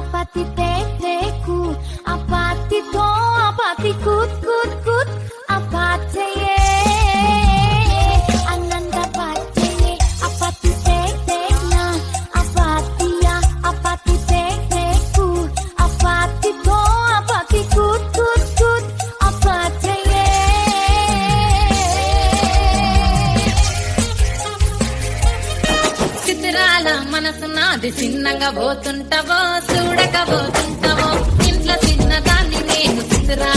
apa titik-titikku వెనకాల మనసు నాది చిన్నగా పోతుంటవో చూడకపోతుంటవో ఇంట్లో చిన్నదాన్ని నేను చిత్రా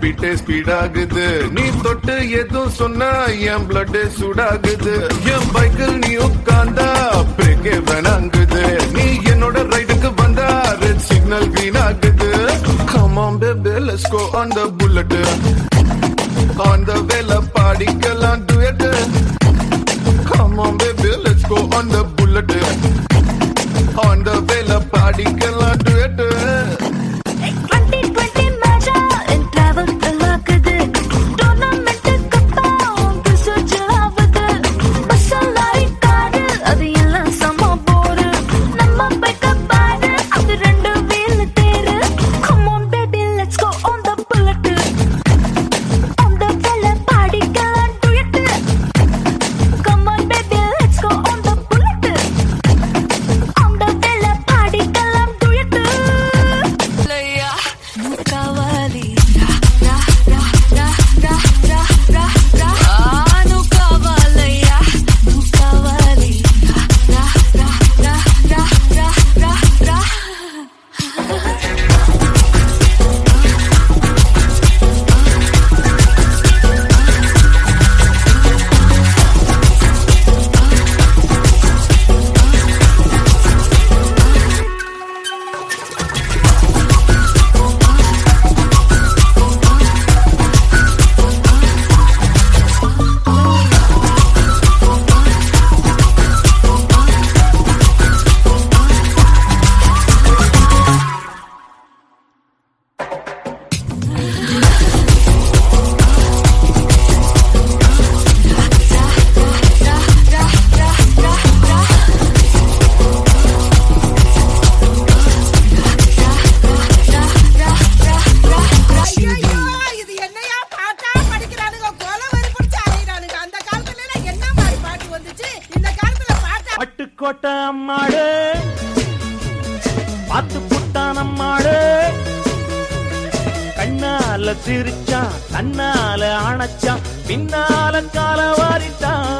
பீட்டே ஸ்பீட் ஆகுது. நீ தொட்டு எதுவும் சொன்னா என் பிளட் சூடாகுது. என் பைக்கில் நீ உட்கார்ந்தா பிரேக்கே வேணாங்குது. நீ என்னோட ரைடுக்கு வந்தா red signal வீணாகுது. Come on baby let's go on the bullet on the வேல பாடிக்க புதுக்கோட்டை அம்மாடு பார்த்து புட்டான் அம்மாடு கண்ணால சிரிச்சா கண்ணால அணைச்சா பின்னால கால வாரிட்டான்.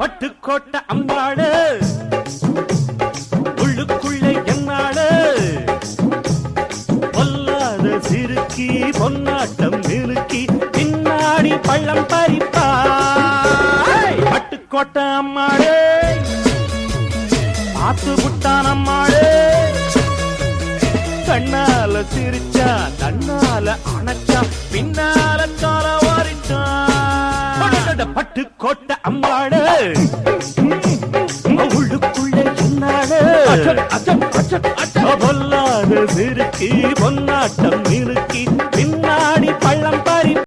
பட்டுக்கோட்டை அம்பாடு உள்ளுக்குள்ளே என்னாடு பொல்லாத சிறுக்கி பொன்னாட்டம் நிறுக்கி பின்னாடி பள்ளம் பறிப்பா. பட்டுக்கோட்டை அம்மாடே பார்த்து புட்டான் அம்மாளே கண்ணால சிரிச்சா தன்னால அணைச்சா பின்னால கால வாரிட்டான் பட்டு கோட்டை அம்மாளே உள்ளுக்குள்ளே சொன்னாளே பொல்லாத சிறுக்கி பொன்னாட்டம் இருக்கி